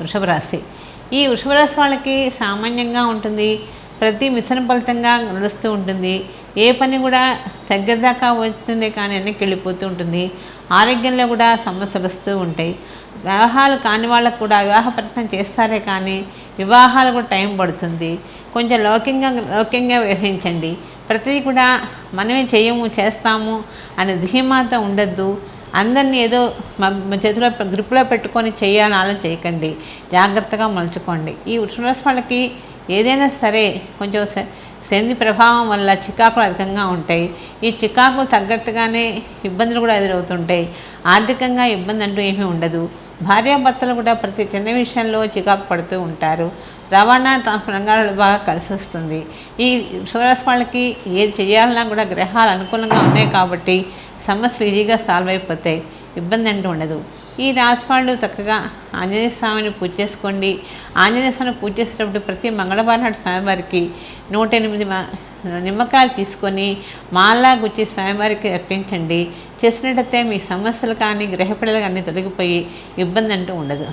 వృషభ రాశి ఈ వృషభ రాశి వాళ్ళకి సామాన్యంగా ఉంటుంది. ప్రతి మిశ్రమ ఫలితంగా నడుస్తూ ఉంటుంది. ఏ పని కూడా తగ్గదాకా వస్తుంది కానీ వెనక్కి వెళ్ళిపోతూ ఉంటుంది. ఆరోగ్యంలో కూడా సమస్యలు వస్తూ ఉంటాయి. వివాహాలు కాని వాళ్ళకు కూడా వివాహ ప్రయత్నం చేస్తారే కానీ వివాహాలు కూడా టైం పడుతుంది. కొంచెం లౌకికంగా లౌకికంగా వ్యవహరించండి. ప్రతిదీ కూడా మనమే చేయము చేస్తాము అనే ధీమాతో ఉండద్దు. అందరినీ ఏదో మ- చేతిలో గ్రిప్లో పెట్టుకొని చేయాలని ఆలోచన చేయకండి. జాగ్రత్తగా మలుచుకోండి. ఈ వృషభరాశి వాళ్ళకి ఏదైనా సరే కొంచెం స- శని ప్రభావం వల్ల చికాకులు అధికంగా ఉంటాయి. ఈ చికాకులు తగ్గట్టుగానే ఇబ్బందులు కూడా ఎదురవుతుంటాయి. ఆర్థికంగా ఇబ్బంది అంటూ ఏమీ ఉండదు. భార్యాభర్తలు కూడా ప్రతి చిన్న విషయంలో చికాకు పడుతూ ఉంటారు. రవాణా ట్రాన్స్పోర్ట్ రంగాలలో బాగా కలిసి వస్తుంది. ఈ శివరాశి వాళ్ళకి ఏది చేయాలన్నా కూడా గ్రహాలు అనుకూలంగా ఉన్నాయి కాబట్టి సమస్యలు ఈజీగా సాల్వ్ అయిపోతాయి ఇబ్బంది అంటూ ఉండదు. ఈ రాశి వాళ్ళు చక్కగా ఆంజనేయ స్వామిని పూజ చేసుకోండి. ఆంజనేయ స్వామిని పూజ చేసేటప్పుడు ప్రతి మంగళవారం నాడు స్వామివారికి నూట ఎనిమిది నిమ్మకాయలు తీసుకొని మాలా గుచ్చి స్వామివారికి అర్పించండి. చేసినట్టయితే మీ సమస్యలు కానీ గ్రహపిడలు కానీ తొలగిపోయి ఇబ్బంది అంటూ ఉండదు.